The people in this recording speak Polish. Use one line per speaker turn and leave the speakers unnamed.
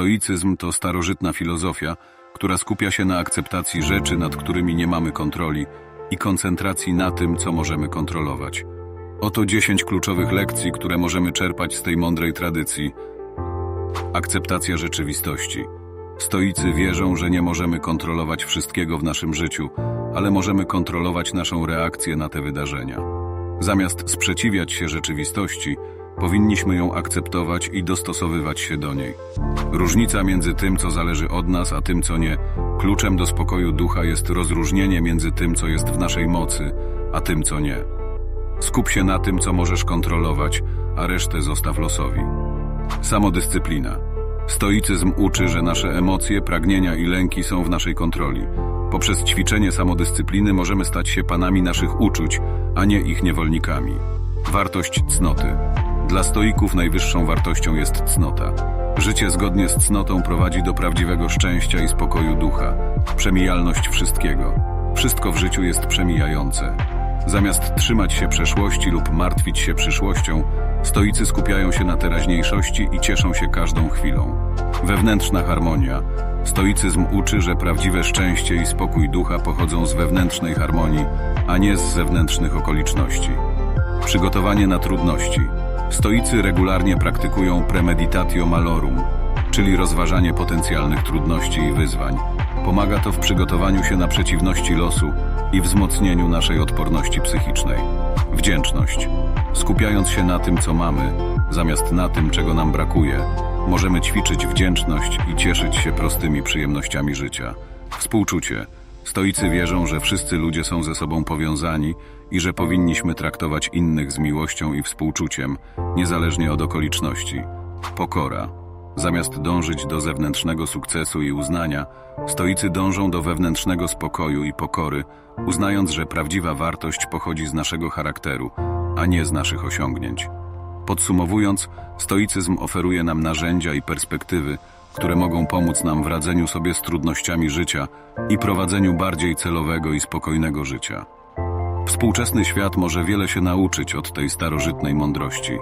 Stoicyzm to starożytna filozofia, która skupia się na akceptacji rzeczy, nad którymi nie mamy kontroli i koncentracji na tym, co możemy kontrolować. Oto 10 kluczowych lekcji, które możemy czerpać z tej mądrej tradycji. Akceptacja rzeczywistości. Stoicy wierzą, że nie możemy kontrolować wszystkiego w naszym życiu, ale możemy kontrolować naszą reakcję na te wydarzenia. Zamiast sprzeciwiać się rzeczywistości, powinniśmy ją akceptować i dostosowywać się do niej. Różnica między tym, co zależy od nas, a tym, co nie, kluczem do spokoju ducha jest rozróżnienie między tym, co jest w naszej mocy, a tym, co nie. Skup się na tym, co możesz kontrolować, a resztę zostaw losowi. Samodyscyplina. Stoicyzm uczy, że nasze emocje, pragnienia i lęki są w naszej kontroli. Poprzez ćwiczenie samodyscypliny możemy stać się panami naszych uczuć, a nie ich niewolnikami. Wartość cnoty. Dla stoików najwyższą wartością jest cnota. Życie zgodnie z cnotą prowadzi do prawdziwego szczęścia i spokoju ducha. Przemijalność wszystkiego. Wszystko w życiu jest przemijające. Zamiast trzymać się przeszłości lub martwić się przyszłością, stoicy skupiają się na teraźniejszości i cieszą się każdą chwilą. Wewnętrzna harmonia. Stoicyzm uczy, że prawdziwe szczęście i spokój ducha pochodzą z wewnętrznej harmonii, a nie z zewnętrznych okoliczności. Przygotowanie na trudności. Stoicy regularnie praktykują premeditatio malorum, czyli rozważanie potencjalnych trudności i wyzwań. Pomaga to w przygotowaniu się na przeciwności losu i wzmocnieniu naszej odporności psychicznej. Wdzięczność. Skupiając się na tym, co mamy, zamiast na tym, czego nam brakuje, możemy ćwiczyć wdzięczność i cieszyć się prostymi przyjemnościami życia. Współczucie. Stoicy wierzą, że wszyscy ludzie są ze sobą powiązani i że powinniśmy traktować innych z miłością i współczuciem, niezależnie od okoliczności. Pokora. Zamiast dążyć do zewnętrznego sukcesu i uznania, stoicy dążą do wewnętrznego spokoju i pokory, uznając, że prawdziwa wartość pochodzi z naszego charakteru, a nie z naszych osiągnięć. Podsumowując, stoicyzm oferuje nam narzędzia i perspektywy, które mogą pomóc nam w radzeniu sobie z trudnościami życia i prowadzeniu bardziej celowego i spokojnego życia. Współczesny świat może wiele się nauczyć od tej starożytnej mądrości.